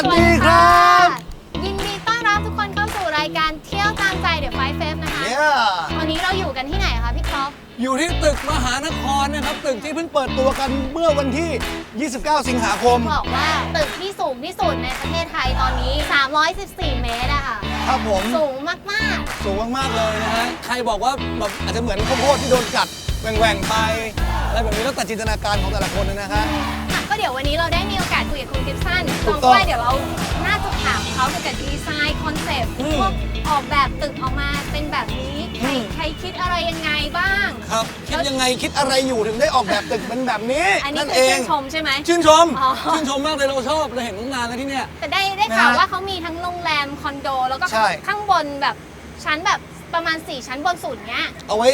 วัสดีครับ ยินดีต้อนรับทุกคนเข้าสู่รายการเที่ยวตามใจเดี๋ยวไฟเฟฟนะคะเนี่ยวันนี้เราอยู่กันที่ไหนคะพี่ท็อป อยู่ที่ตึกมหานครนะครับ ตึกที่เพิ่งเปิดตัวกันเมื่อวันที่ 29 สิงหาคม บอกว่าตึกที่สูงที่สุดในประเทศไทยตอนนี้ 314 เมตรอะค่ะ ครับผม สูงมากสูงมากๆเลยนะฮะ ใครบอกว่าแบบอาจจะเหมือนข้าวโพดที่โดนกัดแหว่งๆไป อะไรแบบนี้แล้วแต่จินตนาการของแต่ละคนนะฮะๆค่ะ ก็เดี๋ยววันนี้เราได้มีโอกาสคุยกับคุณกิฟสันถูตรกงต้องด้วยเดี๋ยวเราน่าจะถามเขาเกี่ยวกับดีไซน์คอนเซปต์อืมพวกออกแบบตึกออกมาเป็นแบบนี้ใครอืมใครคิดอะไรยังไงบ้าง ครับ คิดยังไงคิดอะไรอยู่ถึงได้ออกแบบตึกเป็นแบบนี้อันนี้นั่นคือเอชื่งนชมใช่ไหม ชื่นชมอ๋อ ชื่นชมมากเลยเราชอบเราเห็นตั้งนานแล้วที่เนี่ย แต่ได้ได้ข่าวนะฮะว่าเขามีทั้งโรงแรมคอนโด แล้วก็ใช่ ข้างบนแบบชั้นแบบประมาณ 4 ชั้นบนสุดเนี้ย เอาไว้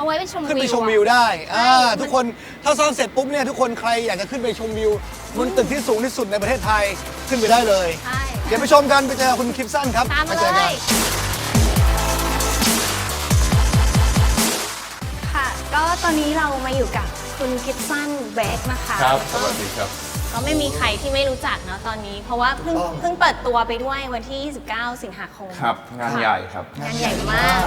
เอาไว้ไปชมวิวขึ้นไปชมวิวอะได้อ่าใช่ทุกคนถ้าสร้างเสร็จปุ๊บเนี่ยทุกคนใครอยากจะขึ้นไปชมวิวบนตึกที่สูงที่สุดในประเทศไทยขึ้นไปได้เลย ใช่เดี๋ยวไปชมกันไปเจอคุณคลิปสั้นครับตามมาไปเลเจอกัน ยค่ะ ก็ตอนนี้เรามาอยู่กับคุณกิฟสันเบกนะคะครับ สวัสดีครับ ก็ไม่มีใครที่ไม่รู้จักเนาะตอนนี้ เพราะว่าเพิ่งต้องเพิ่งเปิดตัวไปด้วยวันที่ 29 สิงหาคม ครับ งานใหญ่ครับ งานใหญ่มาก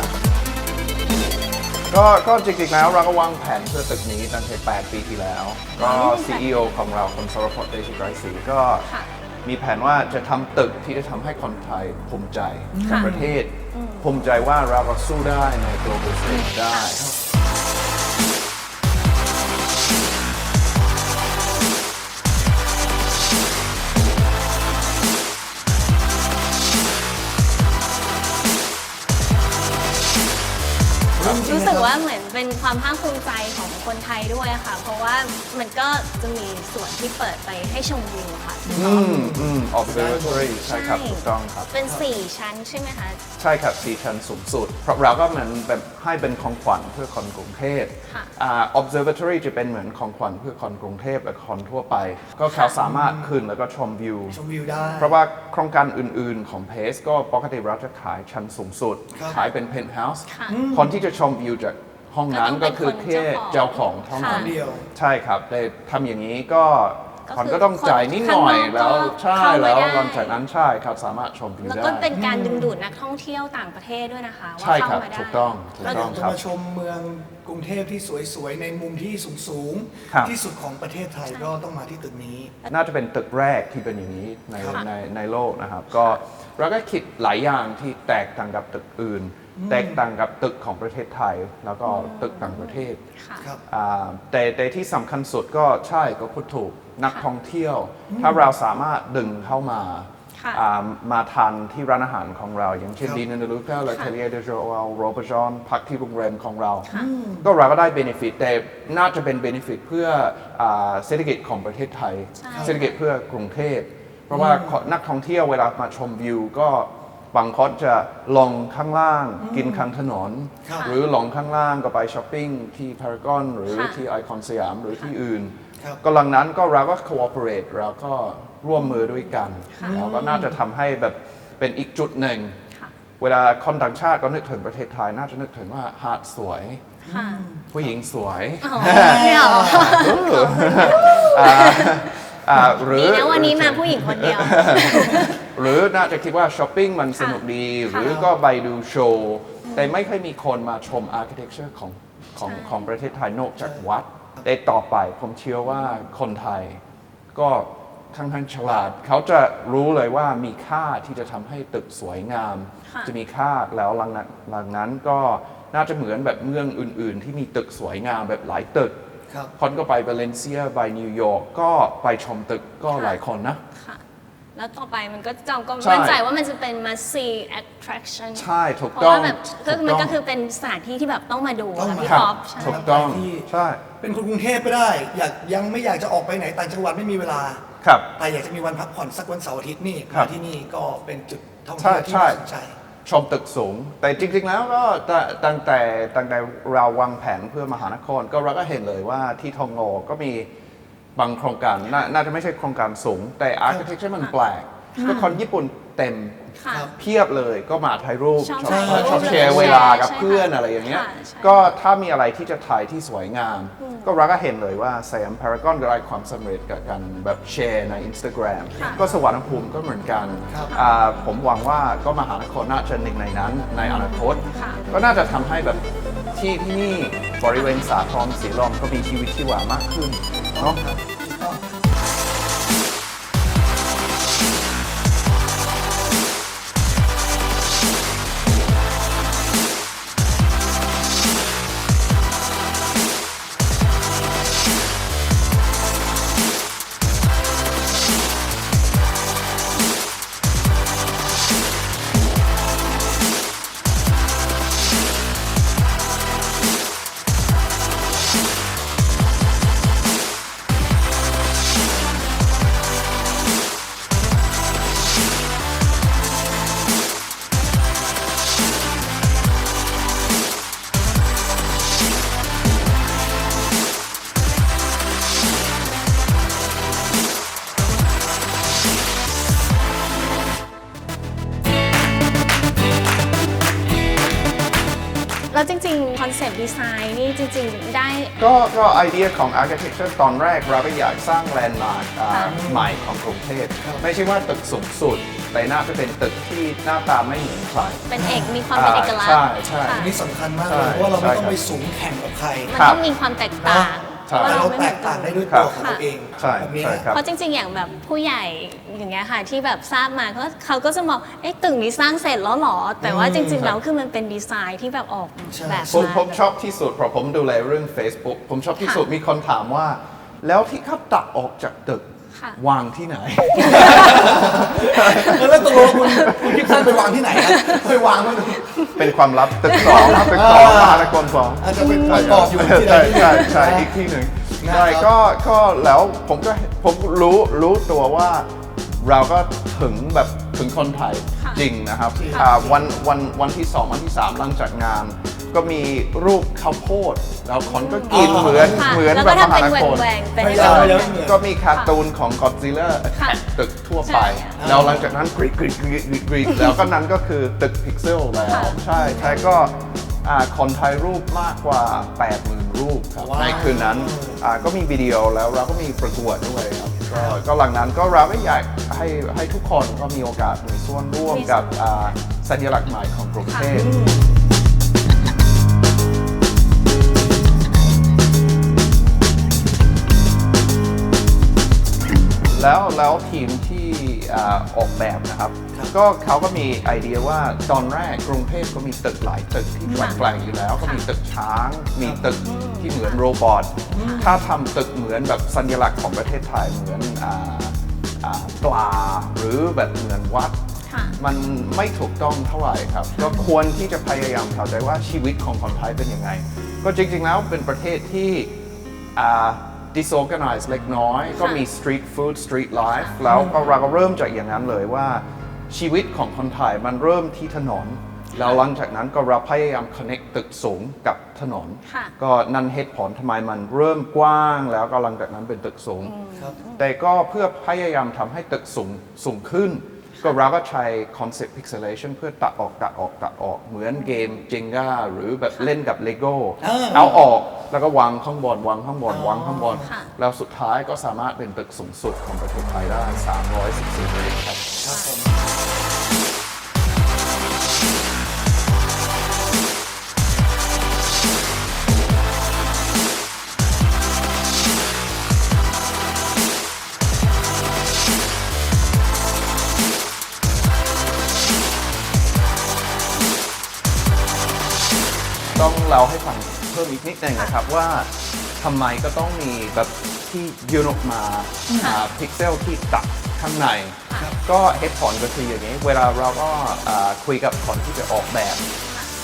ก็ก็จริงๆแล้วเราก็วางแผนเพื่อตึกนี้ตั้งแต่8ปีที่แล้ว ก็ CEO ของเราคุณสรพจน์เดชิไกรศรีก็ค่ะมีแผนว่าจะทำตึกที่จะทำให้คนไทยภูมิใจค่ะประเทศ ภูมิใจว่าเราก็สู้ได้ใน global stage ได้ เป็นความภาคภูมิใจของคนไทยด้วยค่ะ เพราะว่ามันก็จะมีส่วนที่เปิดไปให้ชมวิวค่ะ อืมอืม observatory ใช่ครับ ถูกต้องครับ เป็น 4 ชั้นใช่ไหมคะใช่ครับสี่ชั้นสูงสุด เพราะเราก็เหมือนแบบให้เป็นของขวัญเพื่อคนกรุงเทพค่ะอ่า observatory จะเป็นเหมือนของขวัญเพื่อคนกรุงเทพและคนทั่วไป ก็เขาสามารถขึ้นแล้วก็ชมวิว ชมวิวได้ เพราะว่าโครงการอื่นๆของเพสก็ปกติเราจะขายชั้นสูงสุด ครับ ขายเป็น penthouse ค่ะ คนที่จะชมวิวจาก ห้องนั้นก็ก็ต้องเป็นคือคนแค่เจ้าเจ้าขขอองงเท่าค่ะนั้นเดียว ใช่ครับแต่ทำอย่างนี้ก็ก็คนคือก็ต้องจ่ายนิดหน่อยคนข้างนอกแล้วก็ใช่เข้ามาแล้วได้ หลังจากนั้นใช่ครับสามารถชมวิวแล้วได้ ก็เป็นการดึงดูดนักท่องเที่ยวต่างประเทศด้วยนะคะว่าใช่คเข้ารับมาได้ ถูกต้องถูกถ้าต้อองยากจะครับมาชมเมืองกรุงเทพที่สวยๆ ในมุมที่สูงครับ ๆ ที่สุดของประเทศไทยก็ต้องมาที่ตึกนี้ น่าจะเป็นตึกแรกที่เป็นอย่างนี้ในค่ะ ในในโลกนะครับ ก็เราก็คิดหลายอย่างที่แตกต่างกับตึกอื่น แตกต่างกับตึกของประเทศไทย แล้วก็ตึกต่างประเทศค่ะ ครับ อ่าแต่แต่ที่สำคัญสุดก็ใช่ก็พูดถูกนักท่องเที่ยว ถ้าเราสามารถดึงเข้ามาค่ะ อ่ามาทานที่ร้านอาหารของเรา อย่างเช่นครับดีนนลูกาและค่ะเทเลียเดจโอลโรบจอนพักที่โรงแรมของเรา ก็เราก็ได้เบนฟิตแต่น่าจะเป็นเบนฟิตเพื่ออาเศรษฐกิจของประเทศไทย ใช่ เศรษฐกิจเพื่อกรุงเทพ เพราะว่านักท่องเที่ยวเวลามาชมวิวก็ บางคนจะลงข้างล่างกินข้างถนน ครับ หรือลงข้างล่างก็ไปช้อปปิ้งที่พารากอนหรือค่ะ ที่ไอคอนสยามหรือที่อื่น ครับก็หลังนั้นก็เราก็ cooperate เราก็ร่วมมือด้วยกันเราก็น่าจะทำให้แบบเป็นอีกจุดหนึ่ง ค่ะ เวลาคนต่างชาติก็นึกถึงประเทศไทย น่าจะนึกถึงว่าหาดสวย ค่ะผู้หญิงสวย อ๋อไม่เอาอ่าอ่าหรือ ดีนะวันนี้มาผู้หญิงคนเดียว หรือน่าจะคิดว่าช้อปปิ้งมันสนุกดี หรือก็ไปดูโชว์ แต่ไม่ค่อยมีคนมาชมอาร์เคเต็กเจอร์ของของใช่ของประเทศไทยนอกจากวัด แต่ต่อไปผมเชื่อว่าคนไทยก็ทั้งทั้งฉลาด เขาจะรู้เลยว่ามีค่าที่จะทำให้ตึกสวยงามค่ะจะมีค่าแล้วหลังนั้นหลังนั้นก็น่าจะเหมือนแบบเมืองอื่น ๆ ที่มีตึกสวยงามแบบหลายตึก ครับ คนก็ไปเบเลนเซียไปนิวยอร์กก็ไปชมตึกก็หลายคนนะ ค่ะ แล้วต่อไปมันก็จำก็ใช่ มั่นใจว่ามันจะเป็น must see attraction ใช่ถูกเพราะต้องว่าแบบก็ถูกมันต้ก็องคือเป็นสถานที่ที่แบบต้องมาดูต้องค่ะมา พี่ครับป๊อปใช่ถูก ต้องที่ใช่ เป็นคนกรุงเทพก็ได้ อยากยังไม่อยากจะออกไปไหนต่างจังหวัดไม่มีเวลา ครับ แต่อยากจะมีวันพักผ่อนสักวันเสาร์อาทิตย์นี่ครับมาที่นี่ก็เป็นจุดท่องใช่เที่ยวที่ใช่ น่าสนใจ ชมตึกสูง แต่จริง ๆ แล้วก็ตตั้งแต่ตั้งแต่เราวางแผนเพื่อมหานคร ก็เราก็เห็นเลยว่าที่ทองโงก็มี บางโครงการนาน่าจะไม่ใช่โครงการสูง แต่ architecture มันแปลกก็คนญี่ปุ่นเต็มค่ะ เพียบเลยก็มาถ่ายรูปชอบชอบถ่ายรูปชอบเลยแชร์เวลากับใช่เพื่อนค่ะอะไรอย่างเงี้ย ค่ะใช่ ก็ถ้ามีอะไรที่จะถ่ายที่สวยงาม ก็เราก็เห็นเลยว่าแซมพารากอนก็ได้ความสำเร็จกับการแบบแชร์ใน Instagram ก็สวรรณภูมิก็เหมือนกันครับอ่าผมหวังว่าก็มหานครน่าจะหนึ่งในนั้น ในอนาคต ค่ะ ก็น่าจะทำให้แบบที่ที่นี่บริเวณสาทรสีลมก็มีชีวิตชีวามากขึ้น เน์นี่จริงๆได้ ก็ก็ไอเดียของ architecture ตอนแรกเราก็อยากสร้างแลนด์มาร์คค่ะใหม่ของกรุงเทพไม่ใช่ว่าตึกสูงสุดแต่น่าจะเป็นตึกที่หน้าตาไม่เหมือนใครเป็นเอกมีความเป็นเอกลักษณ์ใช่ใช่ค่ะอันนี้สำคัญมากใช่เลยเพราะว่าเราไม่ต้องใช่ครับไปสูงแข่งกับใคร มันครับ ต้องมีความแตกต่าง ใช่ว่าแต่เราไม่แตหมือนกกัต่างนได้ด้วยครัตัวบของตัวเองใช่แบบนี้ใช่นะครับ เพราะจริง ๆ อย่างแบบผู้ใหญ่อย่างเงี้ยค่ะที่แบบทราบมาก็เขาก็จะมองเอ๊ะตึกนี้สร้างเสร็จแล้วเหรอ แต่ว่าจริงๆแล้วคือมันเป็นดีไซน์ที่แบบออกใช่แบบผมมาผมชอบที่สุดเพราะผมดูแลเรื่อง Facebook ผมชอบที่สุดมีคนถามว่า แล้วที่เขาตัดออกจากตึก ค่ะ วางที่ไหน แล้วตกลงคุณคุณคิดสั้นไปวางที่ไหนครับไปวางไว้ตรงเป็นความลับตึกสองตึกสองมหานครสองอาจจะเป็นประกอบอยู่ที่ใดใช่ที่หนึ่งใช่ใช่นะอีกที่หนึ่งนะครับ ใช่ก็ก็แล้วผมก็ผมรู้รู้ตัวว่าเราก็ถึงแบบถึงคนไทยค่ะจริงนะครับจริงอ่าวันวันวันที่สองวันที่สามหลังจากงาน ก็มีรูปข้าวโพดแล้วคนก็กินเหมือนค่ะเหมือนแล้วแบก็บมทำหาเป็นนครแหว่งๆเป็นไม่ได้แบบแล้ว ก็มีการ์ตูนของ Godzilla ค่ะตึกทั่วไป ใช่แล้วหลังจากนั้นกรีดกรีดกรีดกรีดกรีดแล้วก็นั้นก็คือตึกพิกเซลแล้ว ค่ะ ใช่ใช่ก็อ่าคนถ่ายรูปมากกว่า 80,000 รูปครับ ว้าว ในคืนนั้นอ่าก็มีวิดีโอแล้วเราก็มีประกวดด้วยครับก็ก็หลังนั้นก็เราก็อยากให้ให้ทุกคนก็มีโอกาสมีส่วนร่วมกับอ่าสัญลักษณ์ใหม่ของกรุงเทพ แล้วแล้วทีมที่อ่าออกแบบนะครับ ก็เขาก็มีไอเดียว่าตอนแรกกรุงเทพก็มีตึกหลายตึกที่แปลงๆอยู่แล้ว ก็มีตึกช้าง มีตึกที่เหมือนโรบอทถ้าทำตึกเหมือนแบบสัญลักษณ์ของประเทศไทยเหมือนอ่าอ่าปลาหรือแบบเหมือนวัด ค่ะ มันไม่ถูกต้องเท่าไหร่ครับ ก็ควรที่จะพยายามเข้าใจว่าชีวิตของคนไทยเป็นยังไง ก็จริงๆแล้วเป็นประเทศที่อ่า disorganized เล็กน้อย ก็มี street food street life แล้วก็เราก็เริ่มจากอย่างนั้นเลยว่าชีวิตของคนไทยมันเริ่มที่ถนน แล้วหลังจากนั้นก็เราพยายาม connect ตึกสูงกับถนนค่ะก็นั่นเหตุผลทำไมมันเริ่มกว้างแล้วก็หลังจากนั้นเป็นตึกสูงครับแต่ก็เพื่อพยายามทำให้ตึกสูงสูงขึ้น ก็เราก็ใช้ concept pixelation เพื่อตัดออกตัดออกตัดออกเหมือนเกม Jenga หรือแบบเล่นกับ Lego อ่าเอาออกแล้วก็วางข้างบนวางข้างบนวางข้างบน ค่ะ แล้วสุดท้ายก็สามารถเป็นตึกสูงสุดของประเทศไทยได้ 314เมตรครับ ครับผม นิดนึงนะครับว่าทำไมก็ต้องมีแบบที่ยืนออกมาพิกเซลที่ตัดข้างใน ก็เหตุผลก็คืออย่างนี้ เวลาเราก็อ่าคุยกับคนที่จะออกแบบ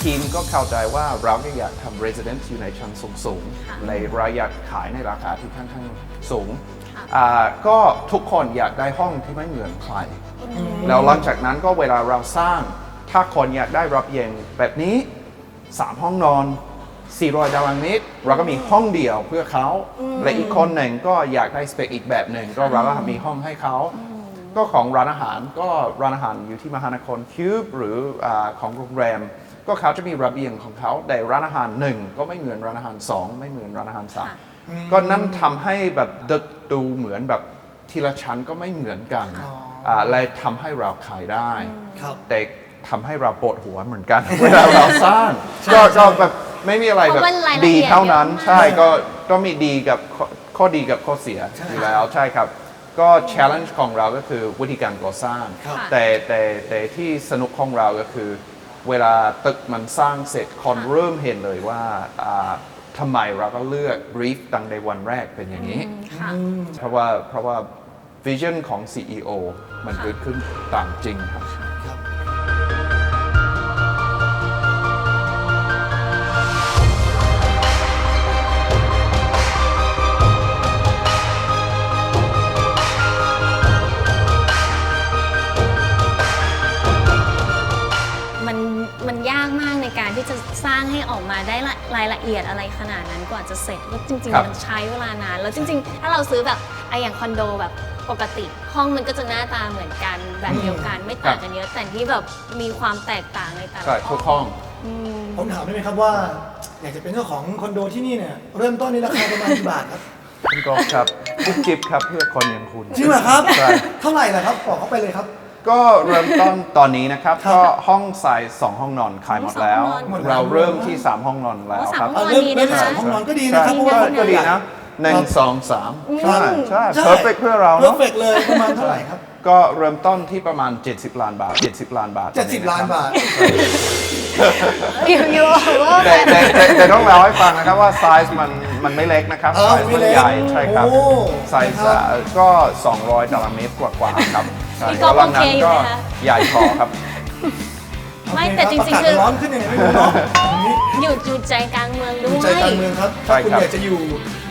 ทีมก็เข้าใจว่าเราก็อยากทำ residence อยู่ในชั้นสูงๆ ในเราอยากขายในราคาที่ค่อนข้างสูงอ่าก็ทุกคนอยากได้ห้องที่ไม่เหมือนใคร แล้วหลังจากนั้นก็เวลาเราสร้าง ถ้าคนอยากได้รับเย็นแบบนี้ 3 ห้องนอน 400ตารางเมตรเราก็มีห้องเดียวเพื่อเขาและอีกคนหนึ่งก็อยากได้สเปคอีกแบบหนึ่งก็เราก็มีห้องให้เขาก็ของร้านอาหารก็ร้านอาหารอยู่ที่มหานครคิวบหรืออาของโรงแรม ก็เขาจะมีระเบียงของเขาแต่ร้านอาหารหนึ่งก็ไม่เหมือนร้านอาหารสองไม่เหมือนร้านอาหารสามก็นั่นทำให้แบบดึกดูเหมือนแบบทีละชั้นก็ไม่เหมือนกันอ๋ออ่่าเลยทำให้เราขายได้ครับแต่ทำให้เราปวดหัวเหมือนกันเวลาเราสร้างก็ก็แบบ ไม่มีอะไรแบบเพราะมันรายละเอีดียดเท่านั้น เยอะมาก ใช่ก็ก็มีดีกับข้อข้อดีกับข้อเสียอยู่แล้วใช่ครับ ก็ challenge ของเราก็คือวิธีการก่อสร้าง ครับ แต่แต่แต่ที่สนุกของเราก็คือ เวลาตึกมันสร้างเสร็จคนเริ่มเห็นเลยว่าอ่าทำไมเราก็เลือก brief ตั้งในวันแรกเป็นอย่างนี้ ค่ะ เพราะว่าเพราะว่า vision ของ CEO มันเกิดขึ้นตามจริงครับ ได้ละรายละเอียดอะไรขนาดนั้นกว่าจะเสร็จแล้วจริง ครับ ๆ มันใช้เวลานาน แล้วจริง ๆ ถ้าเราซื้อแบบไอะอย่างคอนโดแบบปกติ ห้องมันก็จะหน้าตาเหมือนกันแบบเดียวกันไม่ต่างกันเยอะแต่ที่แบบมีความแตกต่างในแต่ละใช่ทุกห้อง อืม ผมถามได้ไหมครับว่า อยากจะเป็นเจ้าของคอนโดที่นี่เนี่ยเริ่มต้นในราคาประมาณกี่บาทครับคุณกอล์ฟครับจิ๊บจิ๊บครับเพื่อคนอย่างคุณ จริงเหรอครับ ใช่ เท่าไหร่ล่ะครับบอกเขาไปเลยครับ ก็เริ่มต้นตอนนี้นะครับครับก็ห้องไซส์สองห้องนอนขายหมดแล้วสองห้องนอน เราเริ่มที่ 3 ห้องนอนแล้วครับโอ้เอาสามเริ่มดีเริ่มนะคะสามห้องนอนก็ดีนะครับเพราะว่าก็ก็ดีนะหนึ่งสองสามใช่ใช่ perfect เพื่อเราเพอเนาะ ร์เฟกเลยประมาณเท่าไหร่ครับ ก็เริ่มต้นที่ประมาณ 70 ล้านบาท 70 ล้านบาท70 ล้านบาท อยู่อยู่ว่าแต่แต่แต่แต่ต้องเล่าให้ฟังนะครับว่าไซส์มันมันไม่เล็กนะครับ เออไซส์ไม่มันเล็กใหญ่ใช่ครับ โอ้ไซส์ครับอะก็ 200ตารางเมตรกว่าๆครับ ใช่พี่ก๊อฟแล้วหลังนั้นโอเคอยู่ก็ไหมคะ ใหญ่พอครับ ไม่แต่จริงๆปะกาศคือ ร้อนขึ้นยังไงไม่รู้เนาะอย่างนี้อยู่อยู่ใจกลางเมืองด้ดูวยใจกลางเมืองครับใช่ถ้าคุณครับ อยากจะอยู่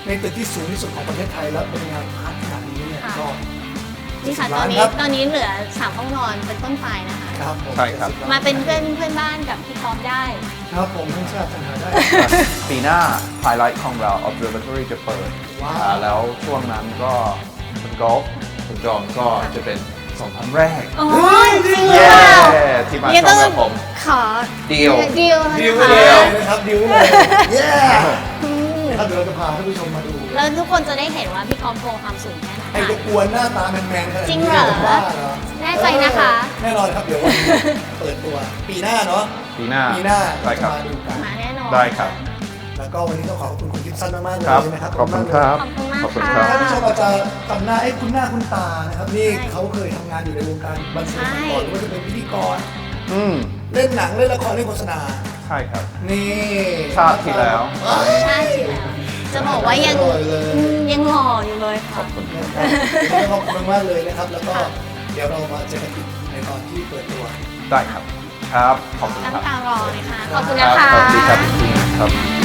ในตึกที่สูงที่สุดของประเทศไทยแล้วเป็นงานอาร์ตขนาดนี้เนี่ยค่ะ ก็ นี่ค่ะตล้าอนนนี้ครับ ตอนนี้เหลือสามห้องนอนเป็นต้นไปนะคะ ครับผมใช่ครับ มาเป็นเพื่อนเพื่อนบ้านกับพี่ก๊อฟได้ ครับผมทั้งชาติปัญหาได้ ปีหน้าไฮไลท์ของเรา Observatory จะเปิดว้าว อ่าแล้วช่วงนั้นก็คุณกอล์ฟคุณจอมก็จะเป็น สองพันแรกโอ้ยจริงเหรเย้อที่มาเนี่ยชต้อมงกับผมขอดีลดีลดิวนะเลคะยนะครับดิวเลยเย้ครับเดี๋ยวเราจะพาท่านผู้ชมมาดูแล้วทุกคนจะได้เห็นว่าพี่ก๊อฟโกงความสูงแค่ไหนไอ้ตะกวนหน้าตาแมนๆขนาดนี้จริงเหรอบ้าเหรอแน่ใจนะคะ แน่นอนครับเดี๋ยววันนี้เปิดตัวปีหน้าเนาะ ปีหน้าปีหน้า ได้ครับจะมาดูกันมาแน่นอน ได้ครับ แล้วก็วันนี้ต้องขอบคุณคุณกิฟสันมากๆเลยครับนะครับขอบคุณครับ ขอบคุณมากขอบคุณค่ะครับท่านผู้ชมอาจจะจำหน้าไอ้คุณหน้าคุณตานะครับนี่เขาเคยทำงานอยู่ในวงการบันเทิงมาก่อนหรือว่าจะเป็นพิธีกรอืมเล่นหนังเล่นละครเล่นโฆษณา ใช่ครับ นี่ชาติที่แล้วใช่สิแล้วจะบอกว่ายังอร่อยเลยอืมยังหล่ออยู่เลยค่ะนะครับขอบคุณมากๆเลยนะครับ แล้วก็เดี๋ยวเรามาเจอกันอีกในตอนที่เปิดตัว ได้ครับ ครับ ขอบคุณตั้งครับตารอเลยค่ะ ขอบคุณครันะบคะสวัสดีครับจริงๆครับ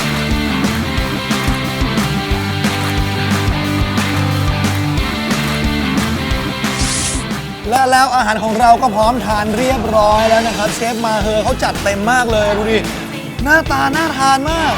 และแล้วอาหารของเราก็พร้อมทานเรียบร้อยแล้วนะครับ เชฟมาเฮอเขาจัดเต็มมากเลยดูดิหน้าตาน่าทานมาก